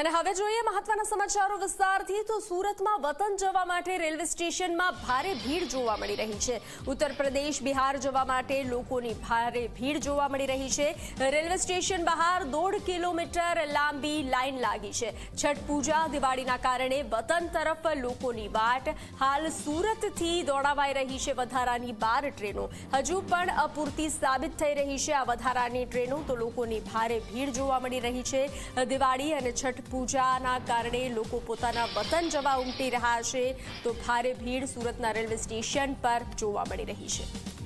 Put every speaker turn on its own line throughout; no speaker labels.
અને હવે જોઈએ મહત્વના સમાચારો વિસ્તારથી. તો સુરતમાં વતન જવા માટે રેલવે સ્ટેશનમાં ભારે ભીડ જોવા મળી રહી છે. ઉત્તર પ્રદેશ, બિહાર જવા માટે લોકોની ભારે ભીડ જોવા મળી રહી છે. રેલવે સ્ટેશન બહાર દોઢ કિલોમીટર લાંબી લાઈન લાગી છે. છઠ પૂજા દિવાળીના કારણે વતન તરફ લોકોની વાટ. હાલ સુરતથી દોડાવાઈ રહી છે વધારાની બાર ટ્રેનો. હજુ પણ અપૂરતી સાબિત થઈ રહી છે આ વધારાની ટ્રેનો. તો લોકોની ભારે ભીડ જોવા મળી રહી છે. દિવાળી અને છઠ પૂજાના કારણે લોકો પોતાના વતન જવા ઉમટી રહ્યા છે, તો ભારે ભીડ સુરતના રેલવે સ્ટેશન પર જોવા મળી રહી છે.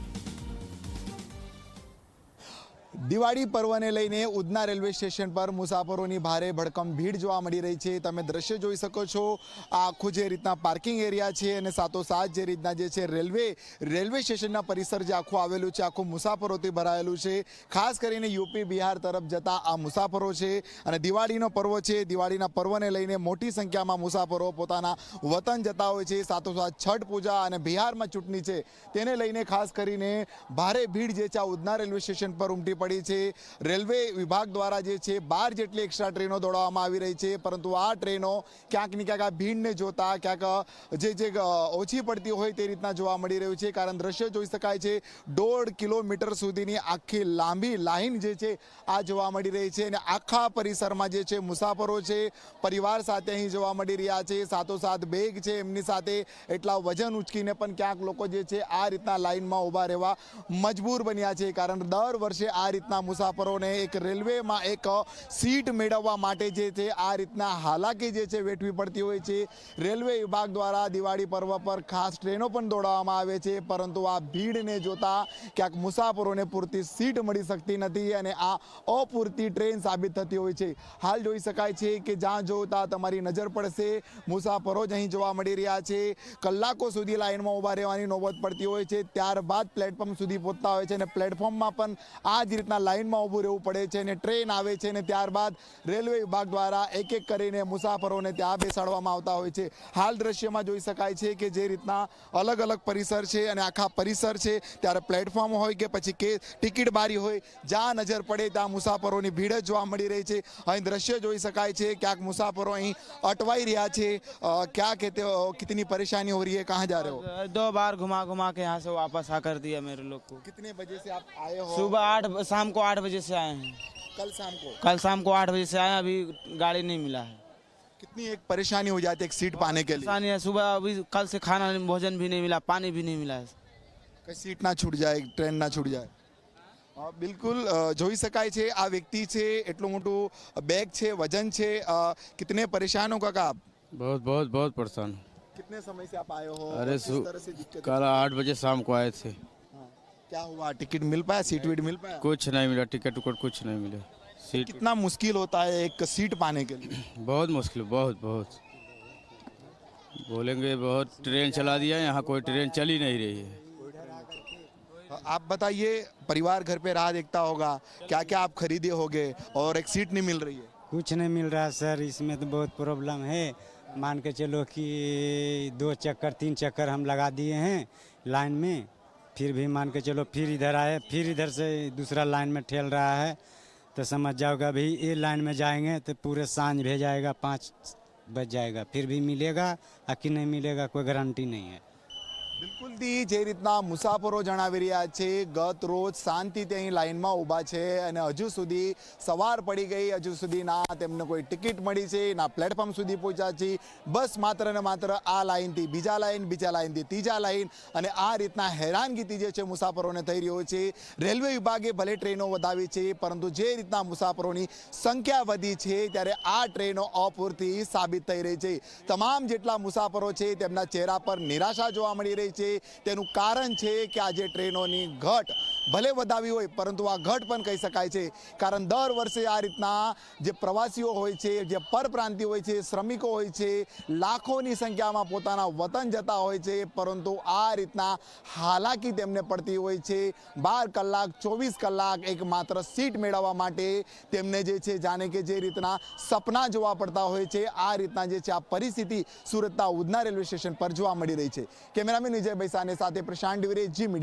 દિવાળી પર્વને લઈને ઉધના રેલવે સ્ટેશન પર મુસાફરોની ભારે ભડકમ ભીડ જોવા મળી રહી છે. તમે દ્રશ્ય જોઈ શકો છો. આ આખું જે રીતના પાર્કિંગ એરિયા છે અને સાથોસાથ જે રીતના જે છે રેલવે રેલવે સ્ટેશનના પરિસર જે આખું આવેલું છે, આખું મુસાફરોથી ભરાયેલું છે. ખાસ કરીને યુપી, બિહાર તરફ જતા આ મુસાફરો છે અને દિવાળીનો પર્વ છે. દિવાળીના પર્વને લઈને મોટી સંખ્યામાં મુસાફરો પોતાના વતન જતા હોય છે. સાથોસાથ છઠ પૂજા અને બિહારમાં ચૂંટણી છે. તેને લઈને ખાસ કરીને ભારે ભીડ જે છે આ ઉધના રેલવે સ્ટેશન પર ઉમટી પડી છે. રેલવે વિભાગ દ્વારા જે છે, બાર જેટલી એક્સ્ટ્રા ટ્રેનો દોડાવવામાં આવી રહી છે. પરંતુ આ ટ્રેનો ક્યાંક ને ક્યાંક ભીડને જોતા, ક્યાંક જે જે ઓછી પડતી હોય તે રીતના જોવા મળી રહ્યું છે. કારણ દ્રશ્ય જોઈ શકાય છે, દોઢ કિલોમીટર સુધીની આખી લાંબી લાઈન જે છે, આ જોવા મળી રહી છે. અને આખા પરિસરમાં જે છે, મુસાફરો છે, પરિવાર સાથે અહીં જોવા મળી રહ્યા છે. સાથોસાથ બેગ છે, એમની સાથે એટલા વજન ઉચકીને પણ ક્યાંક લોકો જે છે, આ રીતના લાઈનમાં ઊભા રહેવા મજબૂર બન્યા છે. કારણ દર વર્ષે આ રીતના મુસાફરોને એક રેલવેમાં એક સીટ મેળવવા માટે જે છે આ રીતના હાલાકી જે છે વેઠવી પડતી હોય છે. રેલવે વિભાગ દ્વારા દિવાળી પર્વ પર ખાસ ટ્રેનો પણ દોડાવવામાં આવે છે, પરંતુ આ ભીડને જોતા ક્યાંક મુસાફરોને પૂરતી સીટ મળી શકતી નથી અને આ અપૂરતી ટ્રેન સાબિત થતી હોય છે. હાલ જોઈ શકાય છે કે જ્યાં જોતા તમારી નજર પડશે, મુસાફરો જ અહીં જોવા મળી રહ્યા છે. કલાકો સુધી લાઇનમાં ઊભા રહેવાની નોબત પડતી હોય છે, ત્યારબાદ પ્લેટફોર્મ સુધી પહોંચતા હોય છે અને પ્લેટફોર્મમાં પણ આ જ રીતના રીતના લાઇનમાં ઊભું રહેવું પડે છે અને ટ્રેન આવે છે અને ત્યારબાદ રેલવે વિભાગ દ્વારા એક એક કરીને મુસાફરોને ત્યાં બેસાડવામાં આવતા હોય છે. હાલ દ્રશ્યમાં જોઈ શકાય છે કે જે રીતના અલગ અલગ પરિસર છે અને આખા પરિસર છે ત્યારે પ્લેટફોર્મ હોય કે પછી કે ટિકિટ બારી હોય જ્યાં નજર પડે ત્યાં મુસાફરોની ભીડ જ જોવા મળી રહી છે. અહીં દ્રશ્ય જોઈ શકાય છે ક્યાંક મુસાફરો અહીં અટવાઈ રહ્યા છે ક્યાં કહેતે હો કિતની પરેશાની હો રહી है कहाँ जा रहे हो
दो बार घुमा घुमा के यहाँ से वापस आकर दिया मेरे लोग को
कितने बजे से आप आए हो
सुबह आठ शाम को आठ बजे से आए हैं
कल शाम को
कल शाम को आठ बजे से आए हैं, अभी गाड़ी नहीं मिला है
कितनी एक परेशानी हो जाती है एक सीट पाने के लिए
परेशानी है सुबह अभी कल से खाना भोजन भी नहीं मिला पानी भी नहीं मिला है
કે સીટ ના છૂટ જાય ટ્રેન ના છૂટ જાય અ, બિલકુલ અ, જોઈ શકાય છે આ વ્યક્તિ છે એટલું મોટું બેગ છે વજન છે અ, કિતને પરેશાન હો કાકા આપ
बहुत बहुत बहुत परेशान हूँ।
कितने समय से आप आए हो
अरे
और किस
सु-
तरह से दिक्कत
कल आठ बजे शाम को आए थे
हाँ। क्या हुआ? टिकट मिल पाया? सीट वीट मिल पाया?
कुछ नहीं मिला टिकट उकट कुछ नहीं मिला। सीट
कितना मुश्किल होता है एक सीट पाने के लिए?
बहुत मुश्किल बहुत बहुत। बोलेंगे बहुत ट्रेन चला दिया यहाँ कोई ट्रेन चल ही नहीं रही है।
आप बताइए परिवार घर पे राह देखता होगा क्या क्या आप खरीदे होगे और एक सीट नहीं मिल रही है?
कुछ नहीं मिल रहा सर इसमें तो बहुत प्रॉब्लम है। मान के चलो कि दो चक्कर तीन चक्कर हम लगा दिए हैं लाइन में। फिर भी मान के चलो फिर इधर आए, फिर इधर से दूसरा लाइन में ठेल रहा है। तो समझ जाओगे अभी ये लाइन में जाएँगे तो पूरे साँझ भेज जाएगा पाँच बज जाएगा, फिर भी मिलेगा आ कि नहीं मिलेगा, कोई गारंटी नहीं है।
બિલકુલથી જે રીતના મુસાફરો જણાવી રહ્યા છે, ગત રોજ શાંતિથી અહીં લાઇનમાં ઊભા છે અને હજુ સુધી સવાર પડી ગઈ, હજુ સુધી ના તેમને કોઈ ટિકિટ મળી છે, ના પ્લેટફોર્મ સુધી પહોંચ્યા છે. બસ માત્ર ને માત્ર આ લાઇનથી બીજા લાઈન બીજા લાઇનથી ત્રીજા લાઇન અને આ રીતના હેરાનગીથી જે છે મુસાફરોને થઈ રહ્યો છે. રેલવે વિભાગે ભલે ટ્રેનો વધાવી છે, પરંતુ જે રીતના મુસાફરોની સંખ્યા વધી છે, ત્યારે આ ટ્રેનો અપૂરતી સાબિત થઈ રહી છે. તમામ જેટલા મુસાફરો છે, તેમના ચહેરા પર નિરાશા જોવા મળી રહી છે. તેનું કારણ છે કે આજે ટ્રેનોની ઘટ ભલે વધાવી હોય, પરંતુ આ ઘટ પણ કહી શકાય છે. કારણ દર વર્ષે આ રીતના જે પ્રવાસીઓ હોય છે, જે પરપ્રાંતિ હોય છે, શ્રમિકો હોય છે, લાખોની સંખ્યામાં પોતાના વતન જતા હોય છે, પરંતુ આ રીતના હાલાકી તેમને પડતી હોય છે. બાર કલાક, ચોવીસ કલાક એક માત્ર સીટ મેળવવા માટે તેમને જે છે, જાણે કે જે રીતના સપના જોવા પડતા હોય છે, આ રીતના જે છે, આ પરિસ્થિતિ સુરતના ઉધના રેલવે સ્ટેશન પર જોવા મળી રહી છે. કેમેરામેન વિજય બૈસાને સાથે પ્રશાંત ડિવરે જી